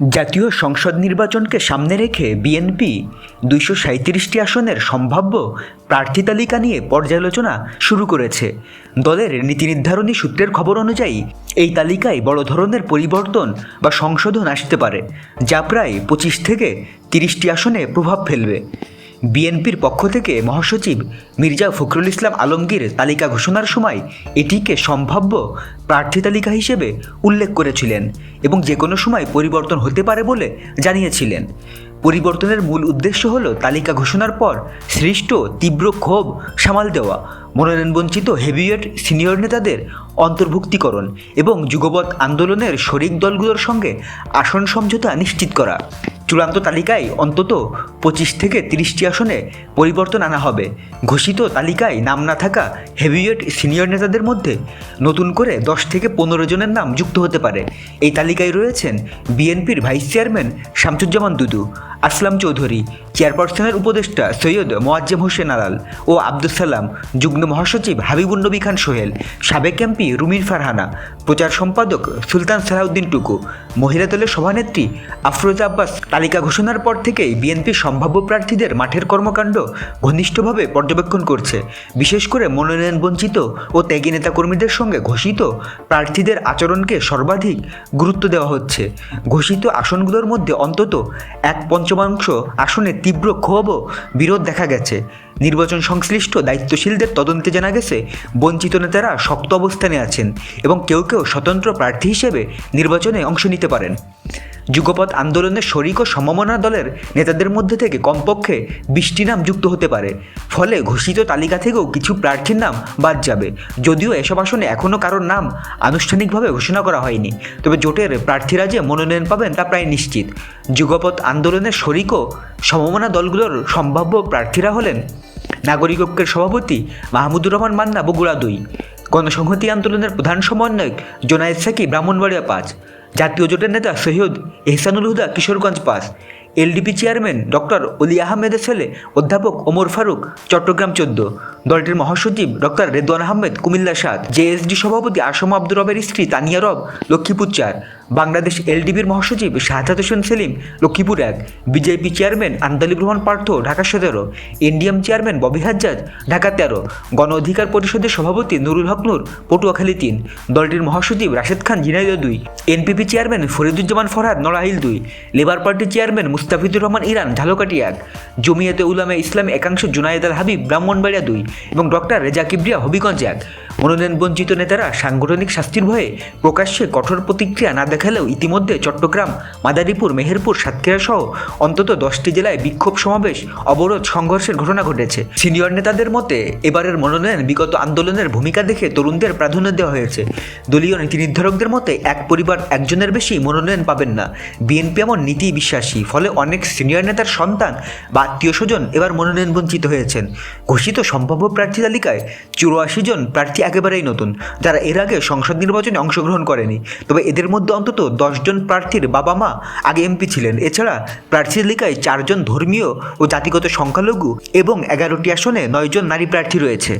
জাতীয় সংসদ নির্বাচনকে সামনে রেখে বিএনপি দুইশো সাঁত্রিশটি আসনের সম্ভাব্য প্রার্থী তালিকা নিয়ে পর্যালোচনা শুরু করেছে। দলের নীতি নির্ধারণী সূত্রের খবর অনুযায়ী, এই তালিকায় বড় ধরনের পরিবর্তন বা সংশোধন আসতে পারে, যা প্রায় পঁচিশ থেকে তিরিশটি আসনে প্রভাব ফেলবে। বিএনপির পক্ষ থেকে মহাসচিব মির্জা ফখরুল ইসলাম আলমগীর তালিকা ঘোষণার সময় এটিকে সম্ভাব্য প্রার্থী তালিকা হিসেবে উল্লেখ করেছিলেন এবং যে কোনো সময় পরিবর্তন হতে পারে বলে জানিয়েছিলেন। পরিবর্তনের মূল উদ্দেশ্য হল তালিকা ঘোষণার পর সৃষ্ট তীব্র ক্ষোভ সামাল দেওয়া। মনোনয়নবঞ্চিত হেভিওয়েট সিনিয়র নেতাদের অন্তর্ভুক্তিকরণ এবং যুগপৎ আন্দোলনের শরিক দলগুলোর সঙ্গে আসন সমঝোতা নিশ্চিত করা। চূড়ান্ত তালিকায় অন্তত পঁচিশ থেকে তিরিশটি আসনে পরিবর্তন আনা হবে। ঘোষিত তালিকায় নাম না থাকা হেভিওয়েট সিনিয়র নেতাদের মধ্যে নতুন করে দশ থেকে পনেরো জনের নাম যুক্ত হতে পারে। এই তালিকায় রয়েছেন বিএনপির ভাইস চেয়ারম্যান শামসুজ্জামান দুদু, আসলাম চৌধুরী চেয়ারপারসনের উপদেষ্টা সৈয়দ মোয়াজ্জেম হোসেন আলাল ও আব্দুল সালাম, যুগ্ম মহাসচিব হাবিবুন নবী খান সোহেল, সাবেক এমপি রুমির ফারহানা, প্রচার সম্পাদক সুলতান সালাউদ্দিন টুকু, মহিলা দলের সভানেত্রী আফরোজা আব্বাস। তালিকা ঘোষণার পর থেকেই বিএনপির সম্ভাব্য প্রার্থীদের মাঠের কর্মকাণ্ড ঘনিষ্ঠভাবে পর্যবেক্ষণ করছে। বিশেষ করে মনোনয়ন বঞ্চিত ও ত্যাগী নেতাকর্মীদের সঙ্গে ঘোষিত প্রার্থীদের আচরণকে সর্বাধিক গুরুত্ব দেওয়া হচ্ছে। ঘোষিত আসনগুলোর মধ্যে অন্তত এক পঞ্চমাংশ আসনে তীব্র ক্ষোভ ও বিরোধ দেখা গেছে। নির্বাচন সংশ্লিষ্ট দায়িত্বশীলদের তদন্তে জানা গেছে, বঞ্চিত নেতারা শক্ত অবস্থানে আছেন এবং কেউ কেউ স্বতন্ত্র প্রার্থী হিসেবে নির্বাচনে অংশ নিতে পারেন। যুগপথ আন্দোলনের শরিক ও সমমনা দলের নেতাদের মধ্যে থেকে কমপক্ষে বিশটি নাম যুক্ত হতে পারে। ফলে ঘোষিত তালিকা থেকেও কিছু প্রার্থীর নাম বাদ যাবে। যদিও এসব আসনে এখনও কারোর নাম আনুষ্ঠানিকভাবে ঘোষণা করা হয়নি, তবে জোটের প্রার্থীরা যে মনোনয়ন পাবেন তা প্রায় নিশ্চিত। যুগপৎ আন্দোলনের শরিক ও সমমনা দলগুলোর সম্ভাব্য প্রার্থীরা হলেন নাগরিক ঐক্যের সভাপতি মাহমুদুর রহমান মান্না, বগুড়া দুই, গণসংহতি আন্দোলনের প্রধান সমন্বয়ক জোনায়েদ সাকি, ব্রাহ্মণবাড়িয়া পাঁচ, জাতীয় জোটের নেতা সৈয়দ এহসানুল হুদা, কিশোরগঞ্জ পাস এলডিপি চেয়ারম্যান ডক্টর অলি আহমেদের ছেলে অধ্যাপক ওমর ফারুক, চট্টগ্রাম চোদ্দ। দলটির মহাসচিব ডক্টর রেদওয়ান আহমেদ, কুমিল্লা সাত। জেএসডি সভাপতি আসম আব্দুর রবের স্ত্রী তানিয়া রব, লক্ষ্মীপুর চার। বাংলাদেশ এলডিবির মহাসচিব শাহাদাত হোসেন সেলিম, লক্ষ্মীপুর এক। বিজেপি চেয়ারম্যান আন্দালিব রহমান পার্থ, ঢাকা সতেরো। এনডিএম চেয়ারম্যান ববি হাজ্জাজ, ঢাকা তেরো। গণ অধিকার পরিষদের সভাপতি নুরুল হক নূর, পটুয়াখালী তিন। দলটির মহাসচিব রাশেদ খান ঝিনাইদহ দুই। এনপিপি চেয়ারম্যান ফরিদুজ্জামান ফরহাদ নড়াইল দুই। লেবার পার্টির চেয়ারম্যান মুস্তাফিজুর রহমান ইরান ঝালকাটি এক জমিয়াতে উলামে ইসলামী একাংশ, জুনায়েদ আল হাবিব, ব্রাহ্মণবাড়িয়া দুই এবং ডক্টর রেজা কিবরিয়া হবিগঞ্জ এক। মনোনয়ন বঞ্চিত নেতারা সাংগঠনিক শাস্তির ভয়ে প্রকাশ্যে কঠোর প্রতিক্রিয়া না দেখালেও ইতিমধ্যে চট্টগ্রাম, মাদারীপুর, মেহেরপুর, সাতক্ষীরা সহ অন্তত দশটি জেলায় বিক্ষোভ সমাবেশ, অবরোধ, সংঘর্ষের ঘটনা ঘটেছে। সিনিয়র নেতাদের মতে, এবারের মনোনয়ন বিগত আন্দোলনের ভূমিকা দেখে তরুণদের প্রাধান্য দেওয়া হয়েছে। দলীয় নীতি নির্ধারকদের মতে, এক পরিবার একজনের বেশি মনোনয়ন পাবেন না। বিএনপি এমন নীতি বিশ্বাসী, ফলে অনেক সিনিয়র নেতার সন্তান বা আত্মীয় স্বজন এবার মনোনয়ন বঞ্চিত হয়েছেন। ঘোষিত সম্ভাব্য প্রার্থী তালিকায় চুরাশি জন প্রার্থী একেবারেই নতুন, যারা এর আগে সংসদ নির্বাচনে অংশগ্রহণ করেনি। তবে এদের মধ্যে অন্তত দশজন প্রার্থীর বাবা মা আগে এমপি ছিলেন। এছাড়া প্রার্থী তালিকায় চারজন ধর্মীয় ও জাতিগত সংখ্যালঘু এবং এগারোটি আসনে নয়জন নারী প্রার্থী রয়েছে।